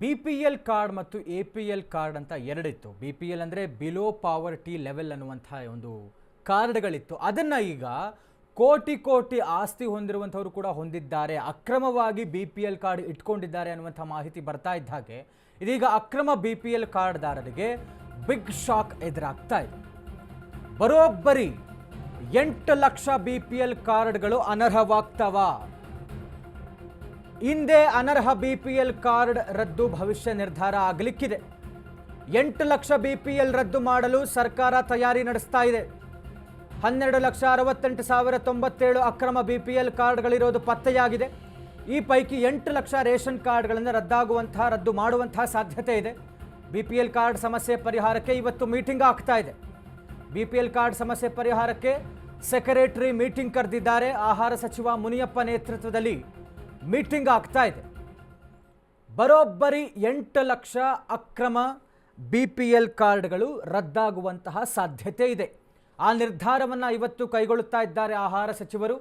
B P L card ಮತ್ತು A P L card ಅಂತ ಎರಡಿತ್ತು. ಬಿ ಪಿ ಎಲ್ ಅಂದರೆ ಬಿಲೋ ಪಾವರ್ಟಿ ಲೆವೆಲ್ ಅನ್ನುವಂಥ ಒಂದು ಕಾರ್ಡ್ಗಳಿತ್ತು. ಅದನ್ನು ಈಗ ಕೋಟಿ ಕೋಟಿ ಆಸ್ತಿ ಹೊಂದಿರುವಂಥವರು ಕೂಡ ಹೊಂದಿದ್ದಾರೆ. ಅಕ್ರಮವಾಗಿ ಬಿ ಪಿ ಎಲ್ ಕಾರ್ಡ್ ಇಟ್ಕೊಂಡಿದ್ದಾರೆ ಅನ್ನುವಂಥ ಮಾಹಿತಿ ಬರ್ತಾ ಇದ್ದ ಹಾಗೆ ಇದೀಗ ಅಕ್ರಮ ಬಿ ಪಿ ಎಲ್ ಕಾರ್ಡ್ದಾರರಿಗೆ ಬಿಗ್ ಶಾಕ್ ಎದುರಾಗ್ತಾ ಇದೆ. ಬರೋಬ್ಬರಿ ಎಂಟು ಲಕ್ಷ ಬಿ ಪಿ ಎಲ್ ಕಾರ್ಡ್ಗಳು ಅನರ್ಹವಾಗ್ತವ. ಹಿಂದೆ ಅನರ್ಹ ಬಿ ಪಿ ಎಲ್ ಕಾರ್ಡ್ ರದ್ದು ಭವಿಷ್ಯ ನಿರ್ಧಾರ ಆಗಲಿಕ್ಕಿದೆ. ಎಂಟು ಲಕ್ಷ ಬಿ ಪಿ ಎಲ್ ರದ್ದು ಮಾಡಲು ಸರ್ಕಾರ ತಯಾರಿ ನಡೆಸ್ತಾ ಇದೆ. ಹನ್ನೆರಡು ಲಕ್ಷ ಅರವತ್ತೆಂಟು ಸಾವಿರ ತೊಂಬತ್ತೇಳು ಅಕ್ರಮ ಬಿ ಪಿ ಎಲ್ ಕಾರ್ಡ್ಗಳಿರೋದು ಪತ್ತೆಯಾಗಿದೆ. ಈ ಪೈಕಿ ಎಂಟು ಲಕ್ಷ ರೇಷನ್ ಕಾರ್ಡ್ಗಳನ್ನು ರದ್ದಾಗುವಂತಹ, ರದ್ದು ಮಾಡುವಂತಹ ಸಾಧ್ಯತೆ ಇದೆ. ಬಿ ಪಿ ಎಲ್ ಕಾರ್ಡ್ ಸಮಸ್ಯೆ ಪರಿಹಾರಕ್ಕೆ ಇವತ್ತು ಮೀಟಿಂಗ್ ಆಗ್ತಾ ಇದೆ. ಬಿ ಪಿ ಎಲ್ ಕಾರ್ಡ್ ಸಮಸ್ಯೆ ಪರಿಹಾರಕ್ಕೆ ಸೆಕ್ರೆಟರಿ ಮೀಟಿಂಗ್ ಕರೆದಿದ್ದಾರೆ. ಆಹಾರ ಸಚಿವ ಮುನಿಯಪ್ಪ ನೇತೃತ್ವದಲ್ಲಿ ಮೀಟಿಂಗ್ ಆಗ್ತಾ ಇದೆ. ಬರೋಬ್ಬರಿ ಎಂಟು ಲಕ್ಷ ಅಕ್ರಮ ಬಿ ಪಿ ಎಲ್ ಕಾರ್ಡ್ಗಳು ರದ್ದಾಗುವಂತಹ ಸಾಧ್ಯತೆ ಇದೆ. ಆ ನಿರ್ಧಾರವನ್ನು ಇವತ್ತು ಕೈಗೊಳ್ಳುತ್ತಾ ಇದ್ದಾರೆ ಆಹಾರ ಸಚಿವರು.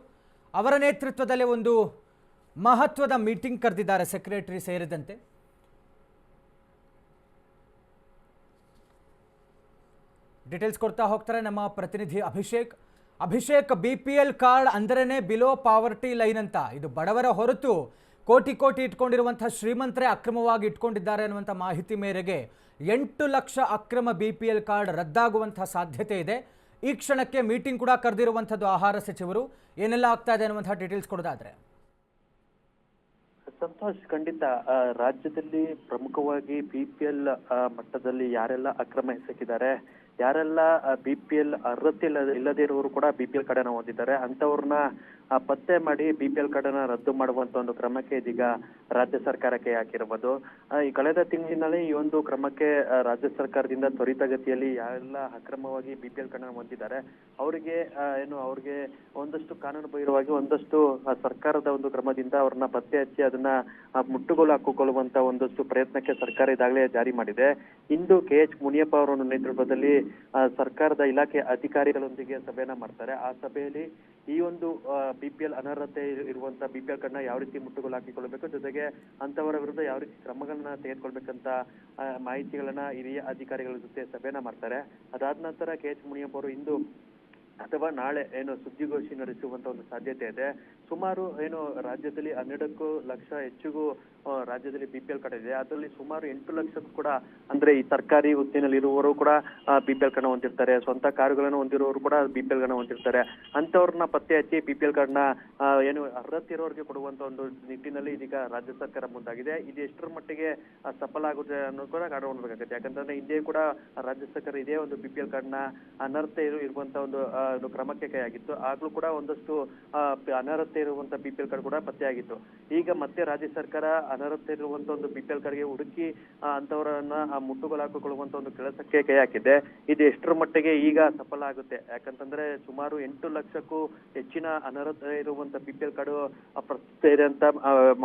ಅವರ ನೇತೃತ್ವದಲ್ಲಿ ಒಂದು ಮಹತ್ವದ ಮೀಟಿಂಗ್ ಕರೆದಿದ್ದಾರೆ ಸೆಕ್ರೆಟರಿ ಸೇರಿದಂತೆ. ಡೀಟೇಲ್ಸ್ ಕೊಡ್ತಾ ಹೋಗ್ತಾರೆ ನಮ್ಮ ಪ್ರತಿನಿಧಿ Abhishek. Abhishek B P L card ಅಂದ್ರೇ ಬಿಲೋ ಪಾವರ್ಟಿ ಲೈನ್ ಅಂತ. ಇದು ಬಡವರ ಹೊರತು ಕೋಟಿ ಕೋಟಿ ಇಟ್ಕೊಂಡಿರುವಂಥ ಶ್ರೀಮಂತರೇ ಅಕ್ರಮವಾಗಿ ಇಟ್ಕೊಂಡಿದ್ದಾರೆ ಅನ್ನುವಂಥ ಮಾಹಿತಿ ಮೇರೆಗೆ ಎಂಟು ಲಕ್ಷ ಅಕ್ರಮ ಬಿ ಪಿ ಎಲ್ ಕಾರ್ಡ್ ರದ್ದಾಗುವಂಥ ಸಾಧ್ಯತೆ ಇದೆ. ಈ ಕ್ಷಣಕ್ಕೆ ಮೀಟಿಂಗ್ ಕೂಡ ಕರೆದಿರುವಂಥದ್ದು ಆಹಾರ ಸಚಿವರು. ಏನೆಲ್ಲ ಆಗ್ತಾ ಇದೆ ಅನ್ನುವಂಥ ಡೀಟೇಲ್ಸ್ ಕೊಡೋದಾದ್ರೆ. ಸಂತೋಷ್, ಖಂಡಿತ. ರಾಜ್ಯದಲ್ಲಿ ಪ್ರಮುಖವಾಗಿ ಬಿ ಪಿ ಎಲ್ ಮಟ್ಟದಲ್ಲಿ ಯಾರೆಲ್ಲ ಅಕ್ರಮ ಎಸಗಿದ್ದಾರೆ ಯಾರೆಲ್ಲ ಬಿ ಪಿ ಎಲ್ ಅರ್ಹತೆ ಇಲ್ಲ ಇಲ್ಲದೆ ಇರೋರು ಕೂಡ ಬಿ ಪಿ ಎಲ್ ಕಾರ್ಡನ್ನ ಹೊಂದಿದ್ದಾರೆ ಅಂತವ್ರನ್ನ ಆ, ಪತ್ತೆ ಮಾಡಿ ಬಿ ಪಿ ಎಲ್ ಕಾರ್ಡನ್ನ ರದ್ದು ಮಾಡುವಂತ ಒಂದು ಕ್ರಮಕ್ಕೆ ಇದೀಗ ರಾಜ್ಯ ಸರ್ಕಾರಕ್ಕೆ ಹಾಕಿರುವುದು ಈ ಕಳೆದ ತಿಂಗಳಿನಲ್ಲಿ ಈ ಒಂದು ಕ್ರಮಕ್ಕೆ ರಾಜ್ಯ ಸರ್ಕಾರದಿಂದ ತ್ವರಿತಗತಿಯಲ್ಲಿ ಯಾರೆಲ್ಲ ಅಕ್ರಮವಾಗಿ ಬಿ ಪಿ ಎಲ್ ಕಾರ್ಡನ್ನ ಹೊಂದಿದ್ದಾರೆ. ಅವರಿಗೆ ಏನು, ಅವ್ರಿಗೆ ಒಂದಷ್ಟು ಕಾನೂನು ಬಹಿರವಾಗಿ ಒಂದಷ್ಟು ಸರ್ಕಾರದ ಒಂದು ಕ್ರಮದಿಂದ ಅವ್ರನ್ನ ಪತ್ತೆ ಹಚ್ಚಿ ಅದನ್ನ ಮುಟ್ಟುಗೋಲು ಹಾಕಿಕೊಳ್ಳುವಂತ ಒಂದಷ್ಟು ಪ್ರಯತ್ನಕ್ಕೆ ಸರ್ಕಾರ ಈಗಾಗಲೇ ಜಾರಿ ಮಾಡಿದೆ. ಇಂದು ಕೆ ಎಚ್ ಮುನಿಯಪ್ಪ ಅವರ ನೇತೃತ್ವದಲ್ಲಿ ಸರ್ಕಾರದ ಇಲಾಖೆ ಅಧಿಕಾರಿಗಳೊಂದಿಗೆ ಸಭೆಯನ್ನ ಮಾಡ್ತಾರೆ. ಆ ಸಭೆಯಲ್ಲಿ ಈ ಒಂದು ಬಿ ಪಿ ಎಲ್ ಅನರ್ಹತೆ ಇರುವಂತ ಬಿ ಪಿ ಎಲ್ ಕಾರ್ಡ್ನ ಯಾವ ರೀತಿ ಮುಟ್ಟುಗೋಲು ಹಾಕಿಕೊಳ್ಳಬೇಕು ಜೊತೆಗೆ ಅಂತವರ ವಿರುದ್ಧ ಯಾವ ರೀತಿ ಕ್ರಮಗಳನ್ನ ತೆಗೆದುಕೊಳ್ಬೇಕಂತ ಮಾಹಿತಿಗಳನ್ನ ಹಿರಿಯ ಅಧಿಕಾರಿಗಳ ಜೊತೆ ಸಭೆನ ಮಾಡ್ತಾರೆ. ಅದಾದ ನಂತರ ಕೆ ಎಚ್ ಮುನಿಯಪ್ಪ ಅವರು ಇಂದು ಅಥವಾ ನಾಳೆ ಏನು ಸುದ್ದಿಗೋಷ್ಠಿ ನಡೆಸುವಂತ ಒಂದು ಸಾಧ್ಯತೆ ಇದೆ. ಸುಮಾರು ಏನು ರಾಜ್ಯದಲ್ಲಿ ಹನ್ನೆರಡಕ್ಕೂ ಲಕ್ಷ ಹೆಚ್ಚಿಗೂ ರಾಜ್ಯದಲ್ಲಿ ಬಿ ಪಿ ಎಲ್ ಕಾರ್ಡ್ ಇದೆ. ಅದರಲ್ಲಿ ಸುಮಾರು ಎಂಟು ಲಕ್ಷಕ್ಕೂ ಕೂಡ ಅಂದ್ರೆ ಈ ಸರ್ಕಾರಿ ಹುದ್ದೆನಲ್ಲಿ ಇರುವವರು ಕೂಡ ಬಿ ಪಿ ಎಲ್ ಕಾರ್ಡ್ ಹೊಂದಿರ್ತಾರೆ. ಸ್ವಂತ ಕಾರುಗಳನ್ನು ಹೊಂದಿರುವವರು ಕೂಡ ಬಿ ಪಿ ಎಲ್ ಕಾರ್ಡ್ ಹೊಂದಿರ್ತಾರೆ. ಅಂತವ್ರನ್ನ ಪತ್ತೆ ಹಚ್ಚಿ ಬಿ ಪಿ ಎಲ್ ಕಾರ್ಡ್ನ ಏನು ಅರ್ಹತೆ ಇರೋರಿಗೆ ಕೊಡುವಂತ ಒಂದು ನಿಟ್ಟಿನಲ್ಲಿ ಇದೀಗ ರಾಜ್ಯ ಸರ್ಕಾರ ಮುಂದಾಗಿದೆ. ಇದು ಎಷ್ಟರ ಮಟ್ಟಿಗೆ ಸಫಲ ಆಗುತ್ತೆ ಅನ್ನೋದು ಕೂಡ ಕಾಣಬೇಕಾಗುತ್ತೆ ಯಾಕಂತಂದ್ರೆ ಹಿಂದೆ ಕೂಡ ರಾಜ್ಯ ಸರ್ಕಾರ ಇದೇ ಒಂದು ಬಿ ಪಿ ಎಲ್ ಕಾರ್ಡ್ನ ಅನರ್ಹತೆ ಇರು ಇರುವಂತ ಒಂದು ಕ್ರಮಕ್ಕೆ ಕೈ ಕೈಯಾಗಿತ್ತು. ಆಗ್ಲೂ ಕೂಡ ಒಂದಷ್ಟು ಪ- ಅನರ್ಹತೆ ಇರುವಂತ ಬಿಪಿಎಲ್ ಕಾರ್ಡ್ ಕೂಡ ಪತ್ತೆಯಾಗಿತ್ತು ಈಗ ಮತ್ತೆ ರಾಜ್ಯ ಸರ್ಕಾರ ಅನರ್ಹತೆ ಇರುವಂತ ಒಂದು ಬಿಪಿಎಲ್ ಕಾರ್ಡ್ಗೆ ಹುಡುಕಿ ಅಂತವರನ್ನ ಮುಟ್ಟುಗೋಲು ಹಾಕಿಕೊಳ್ಳುವಂತ ಒಂದು ಕೆಲಸಕ್ಕೆ ಕೈ ಹಾಕಿದೆ. ಇದು ಎಷ್ಟರ ಮಟ್ಟಿಗೆ ಈಗ ಸಫಲ ಆಗುತ್ತೆ? ಯಾಕಂತಂದ್ರೆ ಸುಮಾರು ಎಂಟು ಲಕ್ಷಕ್ಕೂ ಹೆಚ್ಚಿನ ಅನರ್ಹತೆ ಇರುವಂತ ಬಿಪಿಎಲ್ ಕಾರ್ಡ್ ಪ್ರಸ್ತುತ ಇದೆ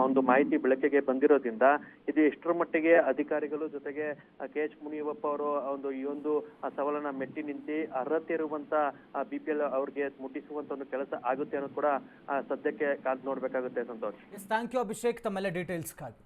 ಒಂದು ಮಾಹಿತಿ ಬೆಳಕಿಗೆ ಬಂದಿರೋದ್ರಿಂದ ಇದು ಎಷ್ಟರ ಮಟ್ಟಿಗೆ ಅಧಿಕಾರಿಗಳು ಜೊತೆಗೆ ಕೆ ಎಚ್ ಮುನಿಯಪ್ಪ ಅವರು ಒಂದು ಈ ಒಂದು ಸವಾಲನ್ನ ಮೆಟ್ಟಿ ನಿಂತಿ ಅರ್ಹತೆ ಇರುವಂತ ಬಿಪಿಎಲ್ ಅವ್ರಿಗೆ ಮುಟ್ಟಿಸುವಂತ ಒಂದು ಕೆಲಸ ಆಗುತ್ತೆ ಅನ್ನೋದು ಕೂಡ ಆ, ಸದ್ಯಕ್ಕೆ ಕಾದ್ ನೋಡ್ಬೇಕಾಗುತ್ತೆ ಸಂತೋಷ್. ಥ್ಯಾಂಕ್ ಯು ಅಭಿಷೇಕ್ ತಮ್ಮೆಲ್ಲ ಡೀಟೇಲ್ಸ್ಗಾಗಿ